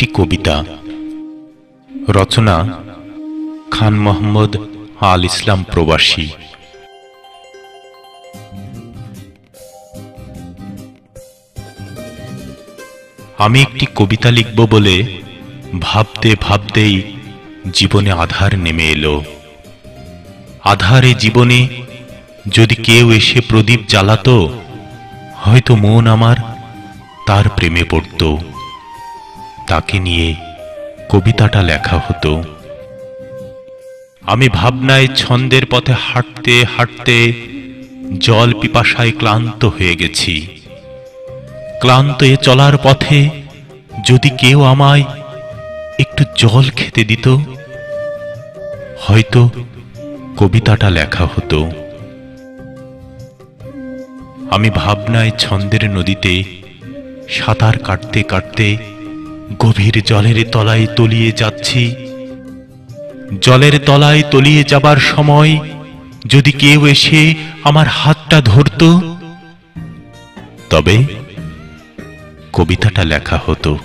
একটি কবিতা। রচনা খান মোহাম্মদ আল ইসলাম প্রবাসী। আমি একটি কবিতা লিখব বলে ভাবতে ভাবতেই জীবনে আধার নেমে এলো। আধারে জীবনে যদি কেউ এসে প্রদীপ জ্বালাতো, হয়তো মন আমার তার প্রেমে পড়ত। তাকে নিয়ে কবিতাটা লেখা হতো। আমি ভাবনায় ছন্দের পথে হাঁটতে হাঁটতে জল পিপাসায় ক্লান্ত হয়ে গেছি। ক্লান্ত এ চলার পথে যদি কেউ আমায় একটু জল খেতে দিত, হয়তো কবিতাটা লেখা হতো। আমি ভাবনায় ছন্দের নদীতে সাঁতার কাটতে কাটতে গভীর জলের তলায় তলিয়ে যাচ্ছি। জলের তলায় তলিয়ে যাবার সময় যদি কেউ এসে আমার হাতটা ধরত, তবে কবিতাটা লেখা হতো।